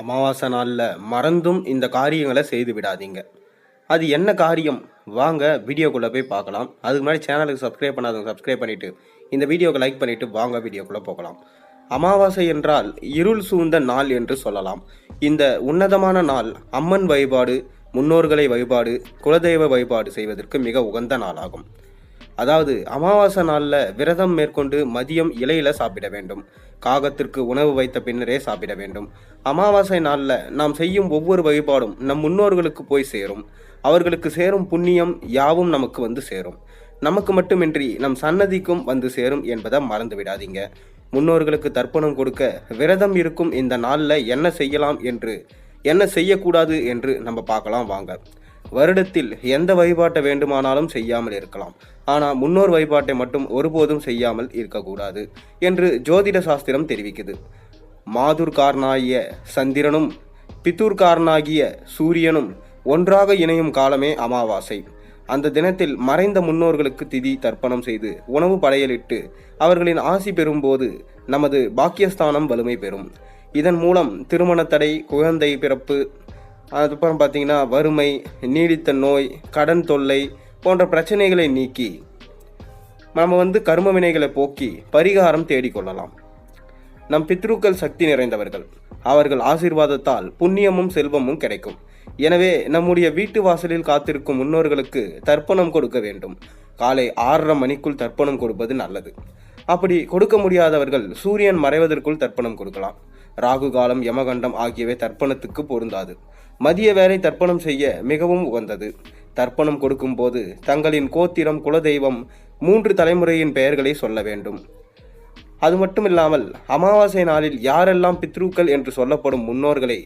அமாவாசை நாளில் மறந்தும் இந்த காரியங்களை செய்து விடாதீங்க. அது என்ன காரியம்? வாங்க வீடியோக்குள்ளே போய் பார்க்கலாம். அதுக்கு முன்னாடி சேனலுக்கு சப்ஸ்கிரைப் பண்ணாதவங்க சப்ஸ்கிரைப் பண்ணிவிட்டு இந்த வீடியோக்கு லைக் பண்ணிவிட்டு வாங்க வீடியோக்குள்ளே போகலாம். அமாவாசை என்றால் இருள் சூழ்ந்த நாள் என்று சொல்லலாம். இந்த உன்னதமான நாள் அம்மன் வழிபாடு முன்னோர்களை வழிபாடு குலதெய்வ வழிபாடு செய்வதற்கு மிக உகந்த நாளாகும். அதாவது அமாவாசை நாளில் விரதம் மேற்கொண்டு மதியம் இலையில சாப்பிட வேண்டும். காகத்திற்கு உணவு வைத்த பின்னரே சாப்பிட வேண்டும். அமாவாசை நாளில் நாம் செய்யும் ஒவ்வொரு வழிபாடும் நம் முன்னோர்களுக்கு போய் சேரும். அவர்களுக்கு சேரும் புண்ணியம் யாவும் நமக்கு வந்து சேரும். நமக்கு மட்டுமின்றி நம் சன்னதிக்கும் வந்து சேரும் என்பதை மறந்து விடாதீங்க. முன்னோர்களுக்கு தர்ப்பணம் கொடுக்க விரதம் இருக்கும் இந்த நாளில் என்ன செய்யலாம் என்று என்ன செய்யக்கூடாது என்று நம்ம பார்க்கலாம் வாங்க. வருடத்தில் எந்த வழிபாட்டை வேண்டுமானாலும் செய்யாமல் இருக்கலாம். ஆனால் முன்னோர் வழிபாட்டை மட்டும் ஒருபோதும் செய்யாமல் இருக்கக்கூடாது என்று ஜோதிட சாஸ்திரம் தெரிவிக்குது. மாதுர்காரனாகிய சந்திரனும் பித்தூர்காரனாகிய சூரியனும் ஒன்றாக இணையும் காலமே அமாவாசை. அந்த தினத்தில் மறைந்த முன்னோர்களுக்கு திதி தர்ப்பணம் செய்து உணவு படையலிட்டு அவர்களின் ஆசி பெறும்போது நமது பாக்கியஸ்தானம் வலிமை பெறும். இதன் மூலம் திருமண தடை குழந்தை பிறப்பு அதுக்கப்புறம் பார்த்தீங்கன்னா வறுமை நீடித்த நோய் கடன் தொல்லை போன்ற பிரச்சனைகளை நீக்கி நம்ம வந்து கர்ம வினைகளை போக்கி பரிகாரம் தேடிக்கொள்ளலாம். நம் பித்ருக்கள் சக்தி நிறைந்தவர்கள். அவர்கள் ஆசீர்வாதத்தால் புண்ணியமும் செல்வமும் கிடைக்கும். எனவே நம்முடைய வீட்டு வாசலில் காத்திருக்கும் முன்னோர்களுக்கு தர்ப்பணம் கொடுக்க வேண்டும். காலை ஆறரை மணிக்குள் தர்ப்பணம் கொடுப்பது நல்லது. அப்படி கொடுக்க முடியாதவர்கள் சூரியன் மறைவதற்குள் தர்ப்பணம் கொடுக்கலாம். ராகு காலம் யமகண்டம் ஆகியவை தர்ப்பணத்துக்கு பொருந்தாது. மதிய வேலை தர்ப்பணம் செய்ய மிகவும் உகந்தது. தர்ப்பணம் கொடுக்கும்போது தங்களின் கோத்திரம் குலதெய்வம் மூன்று தலைமுறையின் பெயர்களை சொல்ல வேண்டும். அது மட்டுமில்லாமல் அமாவாசை நாளில் யாரெல்லாம் பித்ருக்கள் என்று சொல்லப்படும் முன்னோர்களை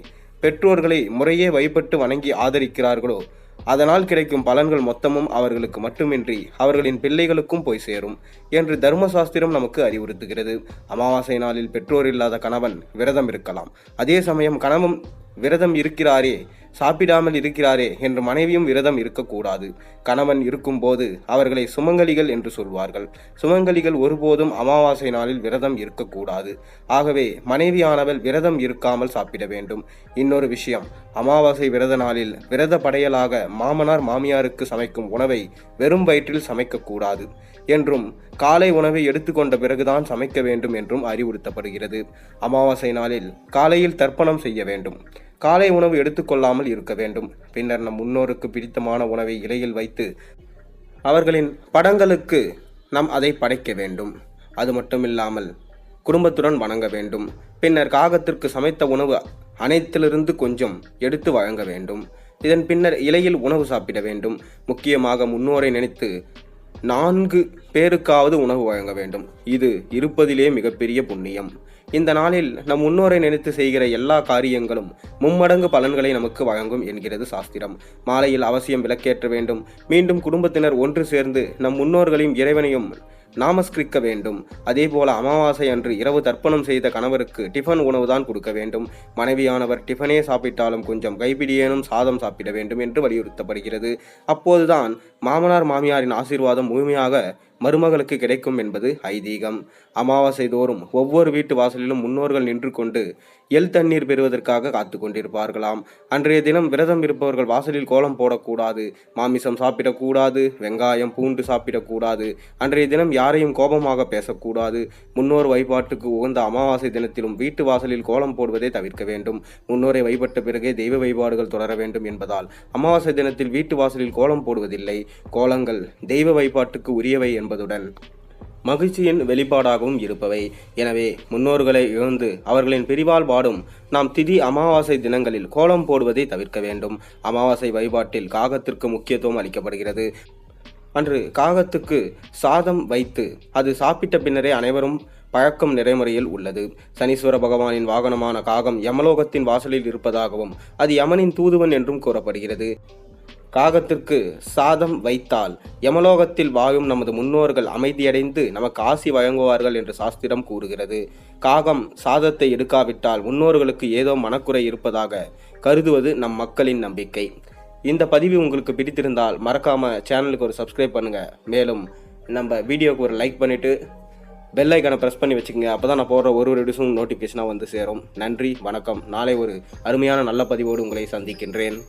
பெற்றோர்களை முறையே வழிபட்டு வணங்கி ஆதரிக்கிறார்களோ அதனால் கிடைக்கும் பலன்கள் மொத்தமும் அவர்களுக்கு மட்டுமின்றி அவர்களின் பிள்ளைகளுக்கும் போய் சேரும் என்று தர்மசாஸ்திரம் நமக்கு அறிவுறுத்துகிறது. அமாவாசை நாளில் பெற்றோர் இல்லாத கணவன் விரதம் இருக்கலாம். அதே சமயம் கணவன் விரதம் இருக்கிறாரே சாப்பிடாமல் இருக்கிறாரே என்று மனைவியும் விரதம் இருக்கக்கூடாது. கணவன் இருக்கும்போது அவர்களை சுமங்கலிகள் என்று சொல்வார்கள். சுமங்கலிகள் ஒருபோதும் அமாவாசை நாளில் விரதம் இருக்கக்கூடாது. ஆகவே மனைவியானவள் விரதம் இருக்காமல் சாப்பிட வேண்டும். இன்னொரு விஷயம் அமாவாசை விரத நாளில் விரத படையலாக மாமனார் மாமியாருக்கு சமைக்கும் உணவை வெறும் வயிற்றில் சமைக்கக்கூடாது என்றும் காலை உணவை எடுத்துக்கொண்ட பிறகுதான் சமைக்க வேண்டும் என்றும் அறிவுறுத்தப்படுகிறது. அமாவாசை நாளில் காலையில் தர்ப்பணம் செய்ய வேண்டும். காலை உணவு எடுத்துக்கொள்ளாமல் இருக்க வேண்டும். பின்னர் நம் முன்னோருக்கு பிடித்தமான உணவை இலையில் வைத்து அவர்களின் படங்களுக்கு நாம் அதை படைக்க வேண்டும். அது மட்டுமில்லாமல் குடும்பத்துடன் வணங்க வேண்டும். பின்னர் காகத்திற்கு சமைத்த உணவு அனைத்திலிருந்து கொஞ்சம் எடுத்து வழங்க வேண்டும். இதன் பின்னர் இலையில் உணவு சாப்பிட வேண்டும். முக்கியமாக முன்னோரை நினைத்து நான்கு பேருக்காவது உணவு வழங்க வேண்டும். இது இருப்பதிலே மிகப்பெரிய புண்ணியம். இந்த நாளில் நம் முன்னோரை நினைத்து செய்கிற எல்லா காரியங்களும் மும்மடங்கு பலன்களை நமக்கு வழங்கும் என்கிறது சாஸ்திரம். மாலையில் அவசியம் விளக்கேற்ற வேண்டும். மீண்டும் குடும்பத்தினர் ஒன்று சேர்ந்து நம் முன்னோர்களையும் இறைவனையும் நாமஸ்கிரிக்க வேண்டும். அதேபோல அமாவாசை அன்று இரவு தர்ப்பணம் செய்த கணவருக்கு டிஃபன் உணவு தான் கொடுக்க வேண்டும். மனைவியானவர் டிஃபனே சாப்பிட்டாலும் கொஞ்சம் கைப்பிடியேனும் சாதம் சாப்பிட வேண்டும் என்று வலியுறுத்தப்படுகிறது. அப்போதுதான் மாமனார் மாமியாரின் ஆசீர்வாதம் முழுமையாக மருமகளுக்கு கிடைக்கும் என்பது ஐதீகம். அமாவாசை தோறும் ஒவ்வொரு வீட்டு வாசலிலும் முன்னோர்கள் நின்று கொண்டு எல் தண்ணீர் பெறுவதற்காக காத்து கொண்டிருப்பார்களாம் அன்றைய தினம் விரதம் இருப்பவர்கள் வாசலில் கோலம் போடக்கூடாது மாமிசம் சாப்பிடக்கூடாது வெங்காயம் பூண்டு சாப்பிடக்கூடாது. அன்றைய தினம் யாரையும் கோபமாக பேசக்கூடாது. முன்னோர் வழிபாட்டுக்கு உகந்த அமாவாசை தினத்திலும் வீட்டு வாசலில் கோலம் போடுவதை தவிர்க்க வேண்டும். முன்னோரை வழிபட்ட பிறகே தெய்வ வழிபாடுகள் தொடர வேண்டும் என்பதால் அமாவாசை தினத்தில் வீட்டு வாசலில் கோலம் போடுவதில்லை. கோலங்கள் தெய்வ வழிபாட்டுக்கு உரியவை என்பதுடன் மகிழ்ச்சியின் வெளிப்பாடாகவும் இருப்பவை. எனவே முன்னோர்களை இழந்து அவர்களின் பிரிவால் பாடும் நாம் திதி அமாவாசை தினங்களில் கோலம் போடுவதை தவிர்க்க வேண்டும். அமாவாசை வழிபாட்டில் காகத்திற்கு முக்கியத்துவம் அளிக்கப்படுகிறது. அன்று காகத்துக்கு சாதம் வைத்து அது சாப்பிட்ட பின்னரே அனைவரும் பழக்கம் நடைமுறையில் உள்ளது. சனீஸ்வர பகவானின் வாகனமான காகம் யமலோகத்தின் வாசலில் இருப்பதாகவும் அது யமனின் தூதுவன் என்றும் கூறப்படுகிறது. காகத்திற்கு சாதம் வைத்தால் யமலோகத்தில் வாழும் நமது முன்னோர்கள் அமைதியடைந்து நமக்கு ஆசி வழங்குவார்கள் என்று சாஸ்திரம் கூறுகிறது. காகம் சாதத்தை எடுக்காவிட்டால் முன்னோர்களுக்கு ஏதோ மனக்குறை இருப்பதாக கருதுவது நம் மக்களின் நம்பிக்கை. இந்த பதிவு உங்களுக்கு பிடித்திருந்தால் மறக்காம சேனலுக்கு ஒரு சப்ஸ்கிரைப் பண்ணுங்க. மேலும் நம்ம வீடியோக்கு ஒரு லைக் பண்ணிட்டு பெல் ஐக்கானை ப்ரெஸ் பண்ணி வச்சுக்கோங்க. அப்போ தான் நான் போடுற ஒரு ஒரு வீடியோஸும் நோட்டிஃபிகேஷனாக வந்து சேரும். நன்றி வணக்கம். நாளை ஒரு அருமையான நல்ல பதிவோடு உங்களை சந்திக்கின்றேன்.